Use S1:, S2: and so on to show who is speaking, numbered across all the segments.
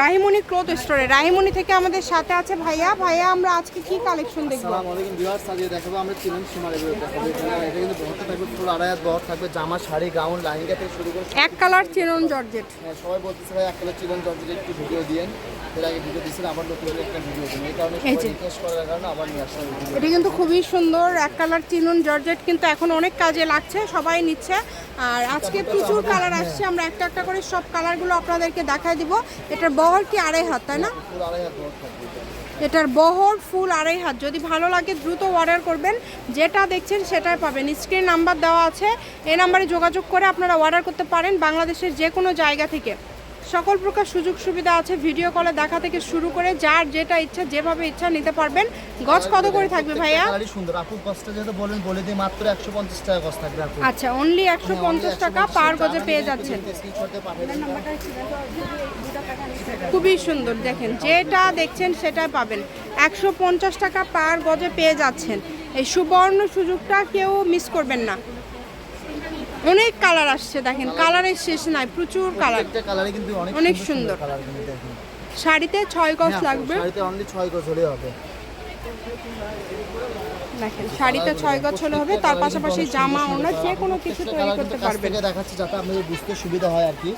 S1: Rahimoni cloth স্টোরে। রাহিমণি থেকে আমাদের সাথে আছে ভাইয়া। ভাইয়া আমরা আজকে কি কালেকশন দেখব?
S2: আলাইকুম ভিউয়ার্স আজকে দেখাবো। আমরা চিকেন সীমার এগুলো দেখাবো। এটা কিন্তু বহরটা থাকবে ফুল আড়াই হাত বহর থাকবে। জামা শাড়ি গাউন লাহিঙ্গা থেকে শুরু করে
S1: এক কালার চিরন জর্জেট।
S2: হ্যাঁ, সবাই বলতেছে ভাই এক কালার চিকেন জর্জেট একটু ভিডিও দিয়েন। এর আগে ভিডিও দিয়েছেন আবার নতুন একটা ভিডিও দিন। এই কারণে সবাই রিকোয়েস্ট করার কারণে আবার নিয়ে আসলাম
S1: এটা কিন্তু খুবই সুন্দর এক কালার চিনুন জর্জেট কিন্তু এখন অনেক কাজে লাগছে সবাই নিচ্ছে। আর আজকে প্রচুর কালার আসছে আমরা একটা একটা করে সব কালারগুলো আপনাদেরকে দেখাই দিব। এটার বহর কি আড়াই হাত তাই না। এটার বহর ফুল আড়াই হাত। যদি ভালো লাগে দ্রুত অর্ডার করবেন। যেটা দেখছেন সেটাই পাবেন। স্ক্রিন নাম্বার দেওয়া আছে। এই নাম্বারে যোগাযোগ করে আপনারা অর্ডার করতে পারেন বাংলাদেশের যে কোনো জায়গা থেকে। সকল প্রকার সুযোগ সুবিধা আছে ভিডিও কলে দেখা থেকে শুরু করে যার যেটা ইচ্ছা যেভাবে ইচ্ছা নিতে পারবেন। গজ কত করে থাকবে ভাইয়া?
S2: সুন্দর। আপু কষ্টটা যেহেতু বলেন বলে দিই মাত্র একশো পঞ্চাশ টাকা কষ্ট থাকবে
S1: আচ্ছা অনলি একশো পঞ্চাশ টাকা পার গজে পেয়ে যাচ্ছেন। খুবই সুন্দর দেখেন। যেটা দেখছেন সেটাই পাবেন। একশো পঞ্চাশ টাকা পার গজে পেয়ে যাচ্ছেন। এই সুবর্ণ সুযোগটা কেউ মিস করবেন না। অনেক কালার আসছে দেখেন। কালারের শেষ নাই প্রচুর কালার
S2: অনেক সুন্দর
S1: শাড়িতে ছয় গজ
S2: হ্যাঁ,
S1: লাগবে। দেখেন শাড়িতে ছয় গজ হলে হবে। তার পাশাপাশি জামা ওনা যে কোনো কিছু তৈরি করতে পারবেন।
S2: দেখাচ্ছি যাতে আপনাদের বুঝতে সুবিধা হয় আর কি।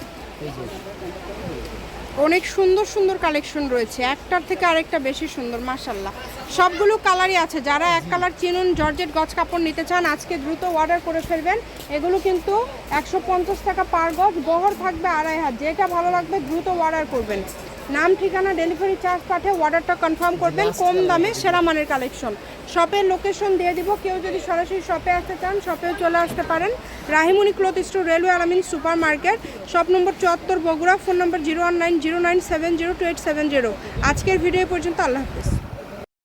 S1: অনেক সুন্দর সুন্দর কালেকশন রয়েছে। একটার থেকে আরেকটা বেশি সুন্দর মাসাল্লাহ সবগুলো কালারই আছে। যারা এক কালার চিনুন, জর্জেট গজ কাপড় নিতে চান, আজকে দ্রুত অর্ডার করে ফেলবেন। এগুলো কিন্তু একশো পঞ্চাশ টাকা পার গজ, বহর থাকবে আড়াই হাত। যেটা ভালো লাগবে দ্রুত অর্ডার করবেন। নাম ঠিকানা ডেলিভারি চার্জ পাঠিয়ে অর্ডারটা কনফার্ম করবেন কম দামে সেরা মানের কালেকশন শপের লোকেশন দিয়ে দিব কেউ যদি সরাসরি শপে আসতে চান শপেও চলে আসতে পারেন। Rahimuni cloth store railway Alamin super market shop number চুয়াত্তর Bogura phone number zero one nine zero nine seven zero two eight seven zero আজকের ভিডিও পর্যন্ত আল্লাহ হাফিজ।